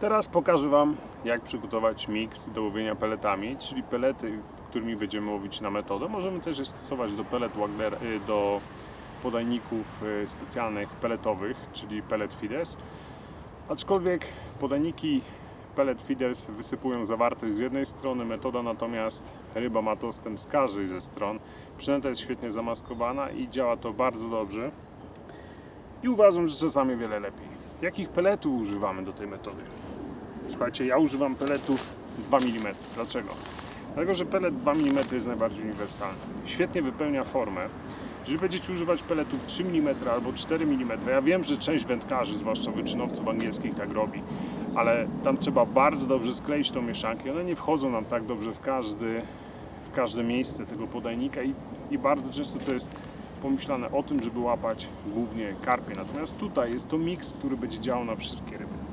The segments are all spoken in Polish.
Teraz pokażę Wam, jak przygotować miks do łowienia peletami, czyli pelety, którymi będziemy łowić na metodę. Możemy też je stosować do pelet y, do podajników y, specjalnych peletowych, czyli pellet feeders. Aczkolwiek podajniki pellet feeders wysypują zawartość z jednej strony, metoda natomiast ryba ma dostęp z każdej ze stron. Przynęta jest świetnie zamaskowana i działa to bardzo dobrze. I uważam, że czasami wiele lepiej. Jakich peletów używamy do tej metody? Słuchajcie, ja używam peletów 2 mm. Dlaczego? Dlatego, że pelet 2 mm jest najbardziej uniwersalny. Świetnie wypełnia formę. Jeżeli będziecie używać peletów 3 mm albo 4 mm, ja wiem, że część wędkarzy, zwłaszcza wyczynowców angielskich, tak robi, ale tam trzeba bardzo dobrze skleić tą mieszankę. One nie wchodzą nam tak dobrze w, każdy, w każde miejsce tego podajnika i, i bardzo często to jest pomyślane o tym, żeby łapać głównie karpie. Natomiast tutaj jest to miks, który będzie działał na wszystkie ryby.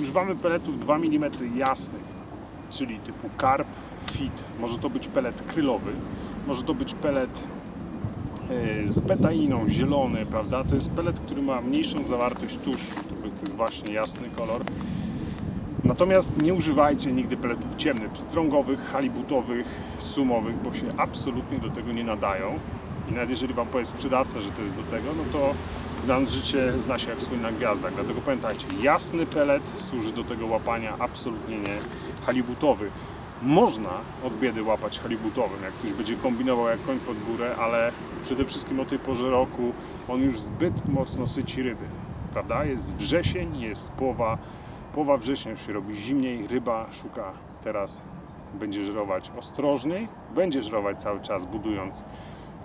Używamy peletów 2 mm jasnych, czyli typu karp, fit. Może to być pelet krylowy, może to być pelet e, z betainą, zielony, prawda? To jest pelet, który ma mniejszą zawartość tłuszczu, to jest właśnie jasny kolor. Natomiast nie używajcie nigdy peletów ciemnych, pstrągowych, halibutowych, sumowych, bo się absolutnie do tego nie nadają. I nawet jeżeli Wam powie sprzedawca, że to jest do tego, no to znając życie zna się jak słynna gwiazda. Dlatego pamiętajcie, jasny pelet służy do tego łapania, absolutnie nie halibutowy. Można od biedy łapać halibutowym, jak ktoś będzie kombinował jak koń pod górę, ale przede wszystkim o tej porze roku on już zbyt mocno syci ryby. Prawda? Jest wrzesień, jest połowa, połowa września już się robi zimniej, ryba szuka teraz będzie żerować ostrożniej, będzie żerować cały czas budując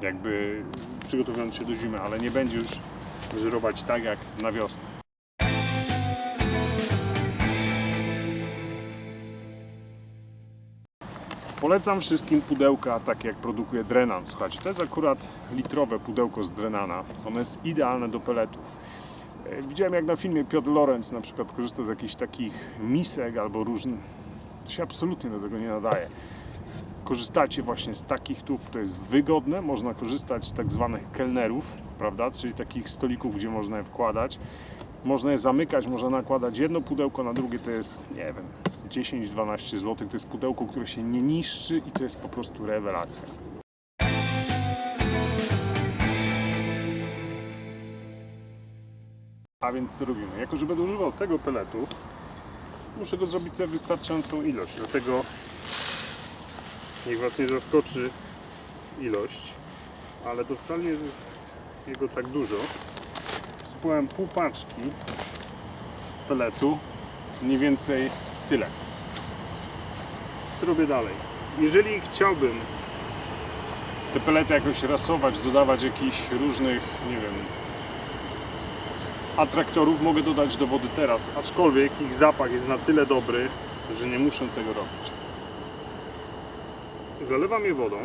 jakby przygotowując się do zimy, ale nie będzie już żerować tak jak na wiosnę. Polecam wszystkim pudełka takie jak produkuje Drenan. Słuchajcie, to jest akurat litrowe pudełko z Drenana. Ono jest idealne do peletów. E, Widziałem jak na filmie Piotr Lorenz na przykład korzysta z jakichś takich misek albo różnych. To się absolutnie do tego nie nadaje korzystacie właśnie z takich tub, to jest wygodne, można korzystać z tak zwanych kelnerów, prawda, czyli takich stolików, gdzie można je wkładać. Można je zamykać, można nakładać jedno pudełko na drugie, to jest, nie wiem, z 10-12 zł. To jest pudełko, które się nie niszczy i to jest po prostu rewelacja. A więc co robimy? Jako, że będę używał tego peletu, muszę go zrobić sobie wystarczającą ilość, dlatego Niech Was nie zaskoczy ilość, ale to wcale nie jest jego tak dużo. Wsypałem pół paczki peletu, mniej więcej tyle. Co robię dalej? Jeżeli chciałbym te pelety jakoś rasować, dodawać jakichś różnych, nie wiem, atraktorów, mogę dodać do wody teraz, aczkolwiek ich zapach jest na tyle dobry, że nie muszę tego robić. Zalewam je wodą.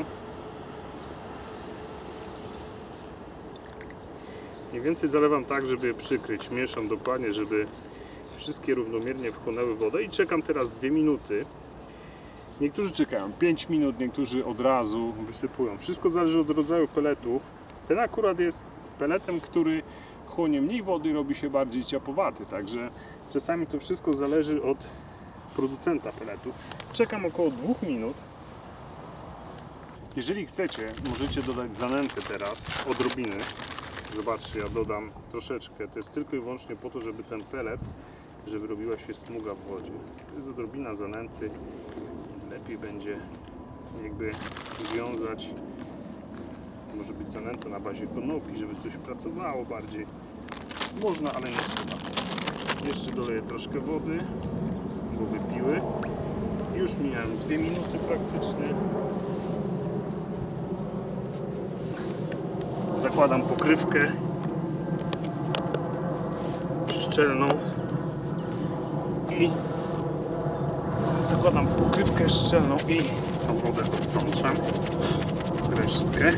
Mniej więcej zalewam tak, żeby je przykryć. Mieszam dokładnie, żeby wszystkie równomiernie wchłonęły wodę i czekam teraz 2 minuty. Niektórzy czekają 5 minut, niektórzy od razu wysypują. Wszystko zależy od rodzaju peletu. Ten akurat jest peletem, który chłonie mniej wody i robi się bardziej ciapowaty, także czasami to wszystko zależy od producenta peletu. Czekam około 2 minut. Jeżeli chcecie, możecie dodać zanętę teraz, odrobiny. Zobaczcie, ja dodam troszeczkę. To jest tylko i wyłącznie po to, żeby ten pelet, żeby robiła się smuga w wodzie. To jest odrobina zanęty. Lepiej będzie jakby wiązać. Może być zanęta na bazie konopi, żeby coś pracowało bardziej. Można, ale nie trzeba. Jeszcze doleję troszkę wody, bo wypiły. Już miałem dwie minuty praktycznie. Zakładam pokrywkę szczelną i zakładam pokrywkę szczelną i tą wodę odsączam resztkę.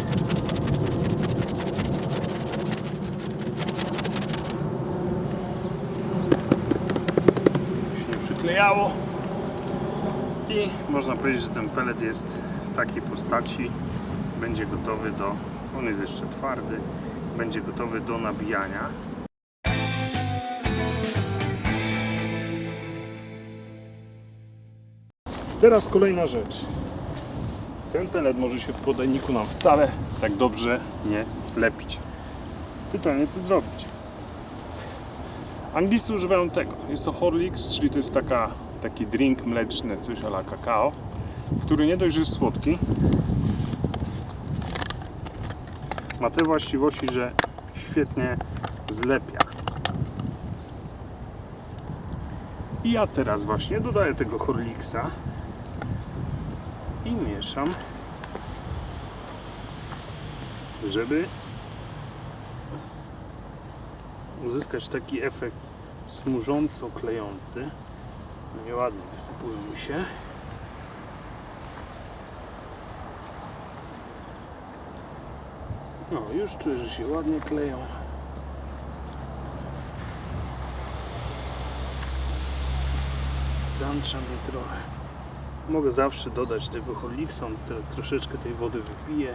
Się przyklejało i można powiedzieć, że ten pelet jest w takiej postaci będzie gotowy do on jest jeszcze twardy, będzie gotowy do nabijania. Teraz kolejna rzecz. Ten pelet może się w podajniku nam wcale tak dobrze nie lepić. Pytanie, co zrobić? Anglicy używają tego. Jest to Horlicks, czyli to jest taka, taki drink mleczny, coś ala kakao, który nie dość, że jest słodki, ma te właściwości, że świetnie zlepia. I ja teraz właśnie dodaję tego Horlicksa i mieszam, żeby uzyskać taki efekt smużąco-klejący. No nieładnie wysypują mi się. No, już czuję, że się ładnie kleją. Zancza mnie trochę. Mogę zawsze dodać tego Horlicksa, on te, troszeczkę tej wody wypije.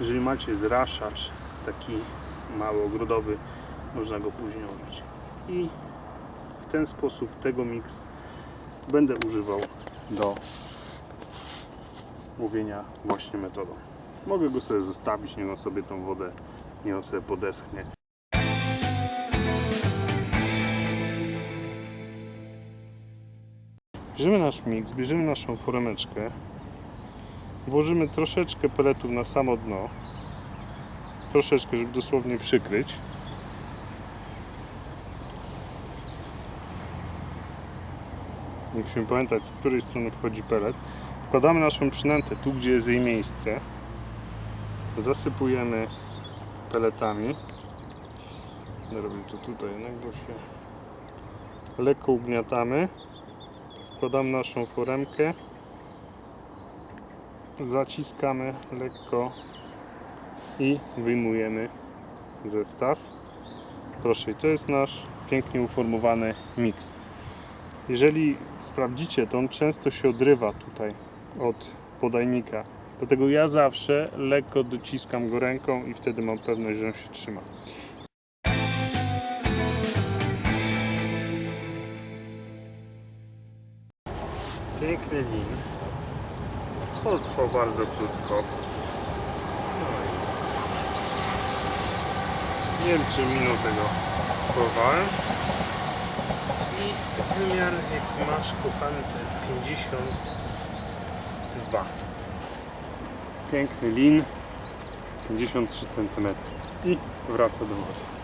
Jeżeli macie zraszacz, taki mały ogrodowy, można go później użyć. I w ten sposób tego mix będę używał do łowienia właśnie metodą. Mogę go sobie zostawić, niech on sobie tą wodę, niech on sobie podeschnie. Bierzemy nasz mix, bierzemy naszą foremeczkę, włożymy troszeczkę peletów na samo dno, troszeczkę, żeby dosłownie przykryć. Musimy pamiętać, z której strony wchodzi pelet. Wkładamy naszą przynętę tu, gdzie jest jej miejsce. Zasypujemy peletami. Robił to tutaj bo się lekko ugniatamy. Wkładamy naszą foremkę. Zaciskamy lekko i wyjmujemy zestaw. Proszę, to jest nasz pięknie uformowany miks. Jeżeli sprawdzicie, to on często się odrywa tutaj od podajnika. Dlatego ja zawsze lekko dociskam go ręką i wtedy mam pewność, że on się trzyma. Piękny lin. Hol trwał bardzo krótko. No i nie wiem czy minutę go próbowałem. I wymiar jaki masz kochany to jest 52. Piękny lin. 53 cm. I wraca do wody.